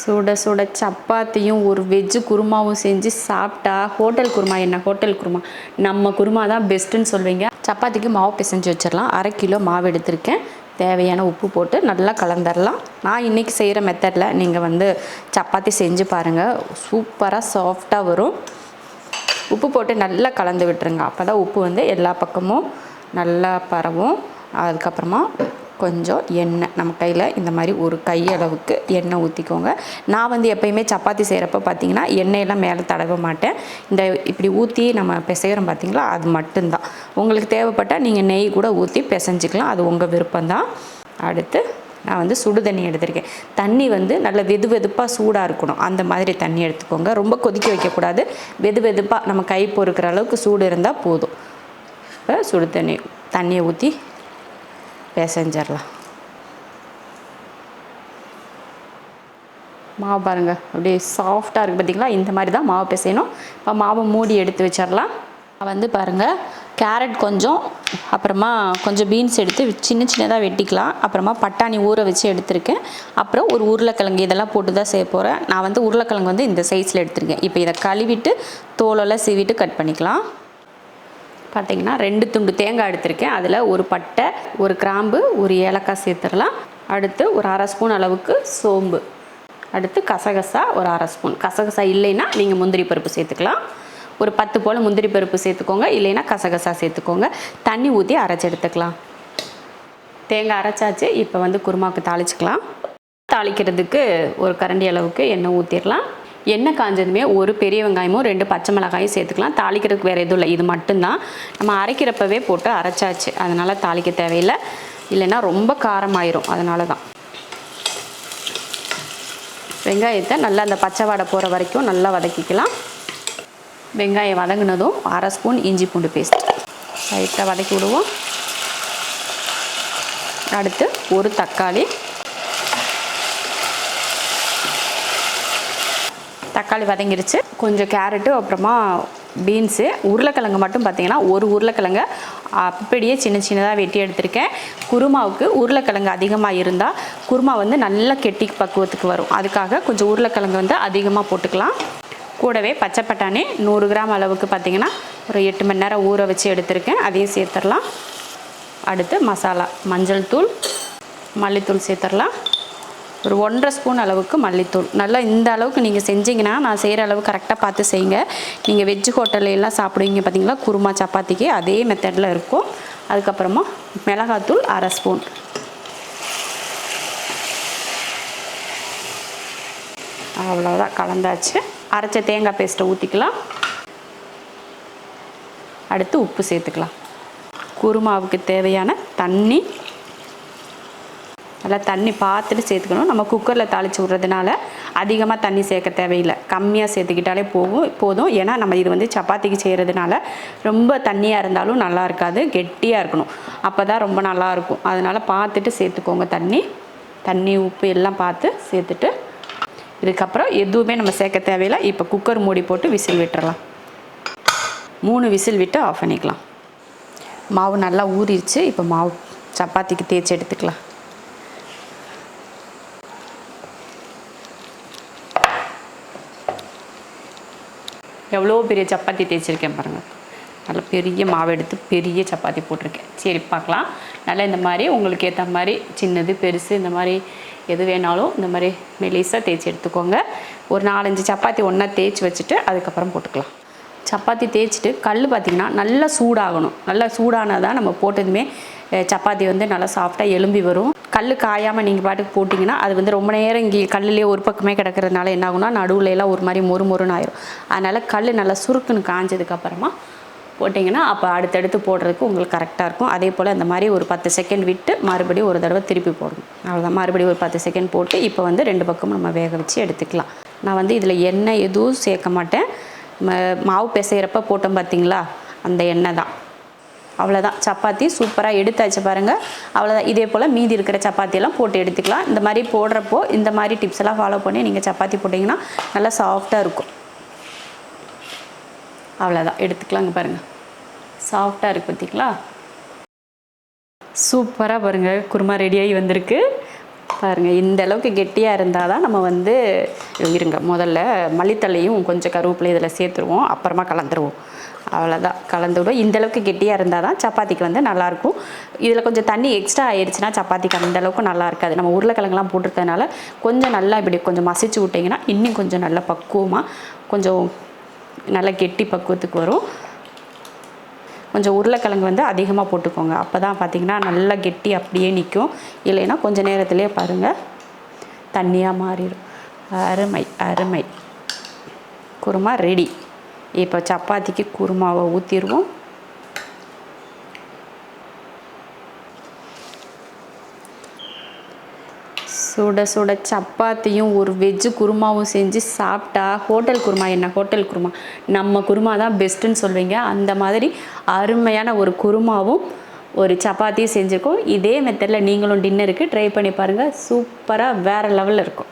சுட சுட சப்பாத்தியும் ஒரு வெஜ்ஜு குருமாவும் செஞ்சு சாப்பிட்டா ஹோட்டல் குருமா என்ன? ஹோட்டல் குருமா. நம்ம குருமா தான் பெஸ்ட்டுன்னு சொல்வீங்க. சப்பாத்திக்கு மாவு பிசைஞ்சு வச்சிடலாம் அரை கிலோ மாவு எடுத்திருக்கேன். தேவையான உப்பு போட்டு நல்லா கலந்துடலாம் நான் இன்றைக்கி செய்கிற மெத்தடில் நீங்கள் வந்து சப்பாத்தி செஞ்சு பாருங்கள் சூப்பராக சாஃப்டாக வரும். உப்பு போட்டு நல்லா கலந்து விட்டுருங்க. அப்போ தான் உப்பு வந்து எல்லா பக்கமும் நல்லா பரவும். அதுக்கப்புறமா கொஞ்சம் எண்ணெய் நம்ம கையில் இந்த மாதிரி ஒரு கையளவுக்கு எண்ணெய் ஊற்றிக்கோங்க நான் வந்து எப்பயுமே சப்பாத்தி செய்கிறப்ப பார்த்தீங்கன்னா எண்ணெயெல்லாம் மேலே தடவ மாட்டேன். இந்த இப்படி ஊற்றி நம்ம பிசைகிறோம் பார்த்தீங்களா அது மட்டும்தான். உங்களுக்கு தேவைப்பட்டால் நீங்கள் நெய் கூட ஊற்றி பிசைஞ்சிக்கலாம் அது உங்கள் விருப்பம்தான். அடுத்து நான் வந்து சுடு தண்ணி எடுத்திருக்கேன். தண்ணி வந்து நல்ல வெது வெதுப்பாக சூடாக இருக்கணும். அந்த மாதிரி தண்ணி எடுத்துக்கோங்க. ரொம்ப கொதிக்க வைக்கக்கூடாது. வெது வெதுப்பாக நம்ம கை பொறுக்கிற அளவுக்கு சூடு இருந்தால் போதும். இப்போ சுடு தண்ணி தண்ணியை ஊற்றி பிசைஞ்சிடலாம் மாவு பாருங்கள் அப்படியே சாஃப்டாக இருக்குது பார்த்தீங்களா இந்த மாதிரி தான் மாவு பிசையணும். இப்போ மாவை மூடி எடுத்து வச்சிடலாம். வந்து பாருங்கள் கேரட் கொஞ்சம் அப்புறமா கொஞ்சம் பீன்ஸ் எடுத்து சின்ன சின்னதாக வெட்டிக்கலாம். அப்புறமா பட்டாணி ஊற வச்சு எடுத்திருக்கேன். அப்புறம் ஒரு உருளைக்கிழங்கு இதெல்லாம் போட்டு தான் செய்ய போகிறேன் நான் வந்து உருளைக்கிழங்கு வந்து இந்த சைஸில் எடுத்திருக்கேன். இப்போ இதை கழுவிட்டு தோலெல்லாம் சீவிட்டு கட் பண்ணிக்கலாம். பார்த்தீங்கன்னா ரெண்டு துண்டு தேங்காய் எடுத்திருக்கேன். அதில் ஒரு பட்டை ஒரு கிராம்பு ஒரு ஏலக்காய் சேர்த்துடலாம். அடுத்து ஒரு அரை ஸ்பூன் அளவுக்கு சோம்பு. அடுத்து கசகசா ஒரு அரை ஸ்பூன். கசகசா இல்லைன்னா நீங்கள் முந்திரி பருப்பு சேர்த்துக்கலாம். ஒரு பத்து போல் முந்திரி பருப்பு சேர்த்துக்கோங்க. இல்லைன்னா கசகசா சேர்த்துக்கோங்க. தண்ணி ஊற்றி அரைச்சி எடுத்துக்கலாம். தேங்காய் அரைச்சாச்சு. இப்போ வந்து குருமாவுக்கு தாளிச்சிக்கலாம். தாளிக்கிறதுக்கு ஒரு கரண்டி அளவுக்கு எண்ணெய் ஊற்றிடலாம் எண்ணெய் காஞ்சதுமே ஒரு பெரிய வெங்காயமும் ரெண்டு பச்சை மிளகாயும் சேர்த்துக்கலாம். தாளிக்கிறதுக்கு வேறு எதுவும் இல்லை. இது மட்டும்தான். நம்ம அரைக்கிறப்பவே போட்டு அரைச்சாச்சு. அதனால் தாளிக்க தேவையில்லை. இல்லைன்னா ரொம்ப காரமாயிரும். அதனால தான் வெங்காயத்தை நல்லா அந்த பச்சை வாடை போகிற வரைக்கும் நல்லா வதக்கிக்கலாம். வெங்காயம் வதங்கினதும் அரை ஸ்பூன் இஞ்சி பூண்டு பேஸ்ட். லைட்டாக வதக்கி விடுவோம். அடுத்து ஒரு தக்காளி. தக்காளி வதங்கிருச்சு. கொஞ்சம் கேரட்டு அப்புறமா பீன்ஸு உருளைக்கிழங்கு மட்டும் பார்த்தீங்கன்னா ஒரு உருளைக்கிழங்க அப்படியே சின்ன சின்னதாக வெட்டி எடுத்திருக்கேன். குருமாவுக்கு உருளைக்கிழங்கு அதிகமாக இருந்தால் குருமா வந்து நல்ல கெட்டி பக்குவத்துக்கு வரும். அதுக்காக கொஞ்சம் உருளைக்கிழங்கு வந்து அதிகமாக போட்டுக்கலாம். கூடவே பச்சை பட்டாணி நூறு கிராம் அளவுக்கு பார்த்தீங்கன்னா ஒரு எட்டு மணி நேரம் ஊற வச்சு எடுத்திருக்கேன். அதையும் சேர்த்துடலாம். அடுத்து மசாலா மஞ்சள் தூள் மல்லித்தூள் சேர்த்துடலாம். ஒரு ஒன்றரை ஸ்பூன் அளவுக்கு மல்லித்தூள். நல்லா இந்த அளவுக்கு நீங்கள் செஞ்சீங்கன்னா நான் செய்கிற அளவு கரெக்டாக பார்த்து செய்யுங்க. நீங்கள் வெஜ் ஹோட்டல்லாம் சாப்பிடுவீங்க பார்த்தீங்களா குருமா சப்பாத்திக்கு அதே மெத்தடில் இருக்கும். அதுக்கப்புறமா மிளகாத்தூள் அரை ஸ்பூன். அவ்வளோதான் கலந்தாச்சு. அரைச்ச தேங்காய் பேஸ்ட்டை ஊற்றிக்கலாம் அடுத்து உப்பு சேர்த்துக்கலாம். குருமாவுக்கு தேவையான தண்ணி நல்லா தண்ணி பார்த்துட்டு சேர்த்துக்கணும். நம்ம குக்கரில் தாளித்து விட்றதுனால அதிகமாக தண்ணி சேர்க்க தேவையில்லை. கம்மியாக சேர்த்துக்கிட்டாலே போகும். போதும். ஏன்னா நம்ம இது வந்து சப்பாத்திக்கு செய்கிறதுனால ரொம்ப தண்ணியாக இருந்தாலும் நல்லா இருக்காது. கெட்டியாக இருக்கணும். அப்போ தான் ரொம்ப நல்லாயிருக்கும் அதனால் பார்த்துட்டு சேர்த்துக்கோங்க தண்ணி. தண்ணி உப்பு எல்லாம் பார்த்து சேர்த்துட்டு இதுக்கப்புறம் எதுவுமே நம்ம சேர்க்க தேவையில்லை. இப்போ குக்கர் மூடி போட்டு விசில் விட்டுறலாம். மூணு விசில் விட்டு ஆஃப் பண்ணிக்கலாம். மாவு நல்லா ஊறிடுச்சு. இப்போ மாவு சப்பாத்திக்கு தேய்ச்சி எடுத்துக்கலாம். எவ்வளோ பெரிய சப்பாத்தி தேய்ச்சிருக்கேன் பாருங்கள் நல்ல பெரிய மாவு எடுத்து பெரிய சப்பாத்தி போட்டிருக்கேன். சரி பார்க்கலாம். நல்லா இந்த மாதிரி உங்களுக்கு ஏற்ற மாதிரி சின்னது பெருசு இந்த மாதிரி எது வேணாலும் இந்த மாதிரி மெலிசாக தேய்ச்சி எடுத்துக்கோங்க. ஒரு நாலஞ்சு சப்பாத்தி ஒன்றா தேய்ச்சி வச்சுட்டு அதுக்கப்புறம் போட்டுக்கலாம். சப்பாத்தி தேய்ச்சிட்டு கல் பார்த்திங்கன்னா நல்லா சூடாகணும். நல்லா சூடானால் தான் நம்ம போட்டதுமே சப்பாத்தி வந்து நல்லா சாஃப்டாக எலும்பி வரும். கல் காயாமல் நீங்கள் பாட்டுக்கு போட்டிங்கன்னா அது வந்து ரொம்ப நேரம் இங்கே கல்லுலேயே ஒரு பக்கமே கிடக்கிறதுனால என்ன ஆகும்னா நடுவில் எல்லாம் ஒரு மாதிரி மொறு மொறுன்னு ஆயிரும். அதனால் கல் நல்லா சுருக்குன்னு காஞ்சதுக்கப்புறமா போட்டிங்கன்னா அப்போ அடுத்தடுத்து போடுறதுக்கு உங்களுக்கு கரெக்டாக இருக்கும். அதே போல் அந்த மாதிரி ஒரு பத்து செகண்ட் விட்டு மறுபடியும் ஒரு தடவை திருப்பி போடணும். அவ்வளோதான் மறுபடியும் ஒரு பத்து செகண்ட் போட்டு இப்போ வந்து ரெண்டு பக்கமும் நம்ம வேக வச்சு எடுத்துக்கலாம். நான் வந்து இதில் எண்ணெய் எதுவும் சேர்க்க மாட்டேன். ம- மாவு பிசைகிறப்ப போட்டோம் பார்த்தீங்களா அந்த எண்ணெய் தான். அவ்வளோதான் சப்பாத்தி சூப்பராக எடுத்தாச்சு பாருங்கள் அவ்வளோதான் இதே போல் மீதி இருக்கிற சப்பாத்தியெல்லாம் போட்டு எடுத்துக்கலாம். இந்த மாதிரி போடுறப்போ இந்த மாதிரி டிப்ஸ் எல்லாம் ஃபாலோ பண்ணி நீங்கள் சப்பாத்தி போட்டிங்கன்னா நல்லா சாஃப்டாக இருக்கும். அவ்வளோதான் எடுத்துக்கலாங்க பாருங்கள் சாஃப்டாக இருக்குது பார்த்திங்களா சூப்பராக பாருங்கள் குருமா ரெடியாகி வந்திருக்கு. பாருங்கள் இந்த அளவுக்கு கெட்டியாக இருந்தால் தான் நம்ம வந்து இருங்க முதல்ல மல்லித்தலையும் கொஞ்சம் கருவேப்பிலை இதில் சேர்த்துருவோம் அப்புறமா கலந்துருவோம். அவ்வளோதான் கலந்து விடுவோம். இந்தளவுக்கு கெட்டியாக இருந்தால் தான் சப்பாத்திக்கு வந்து நல்லாயிருக்கும் இதில் கொஞ்சம் தண்ணி எக்ஸ்ட்ரா ஆயிடுச்சுன்னா சப்பாத்திக்கு அந்தளவுக்கு நல்லா இருக்காது. நம்ம உருளைக்கிழங்குலாம் போட்டிருக்கறதுனால கொஞ்சம் நல்லா இப்படி கொஞ்சம் மசிச்சு விட்டிங்கன்னா இன்னும் கொஞ்சம் நல்லா பக்குவமாக கொஞ்சம் நல்லா கெட்டி பக்குவத்துக்கு வரும். கொஞ்சம் உருளைக்கிழங்கு வந்து அதிகமாக போட்டுக்கோங்க. அப்போ தான் பார்த்திங்கன்னா நல்லா கெட்டி அப்படியே நிற்கும் இல்லைன்னா கொஞ்சம் நேரத்திலே பாருங்கள் தண்ணியாக மாறிடும். அருமை அருமை. குருமா ரெடி இப்போ சப்பாத்திக்கு குருமாவை ஊற்றிடுவோம் சுட சுட சப்பாத்தியும் ஒரு வெஜ்ஜு குருமாவும் செஞ்சு சாப்பிட்டா ஹோட்டல் குருமா என்ன? ஹோட்டல் குருமா. நம்ம குருமா தான் பெஸ்ட்டுன்னு சொல்வீங்க. அந்த மாதிரி அருமையான ஒரு குருமாவும் ஒரு சப்பாத்தியும் செஞ்சுருக்கோம். இதே மெத்தடில் நீங்களும் டின்னருக்கு ட்ரை பண்ணி பாருங்கள் சூப்பராக வேறு லெவலில் இருக்கும்.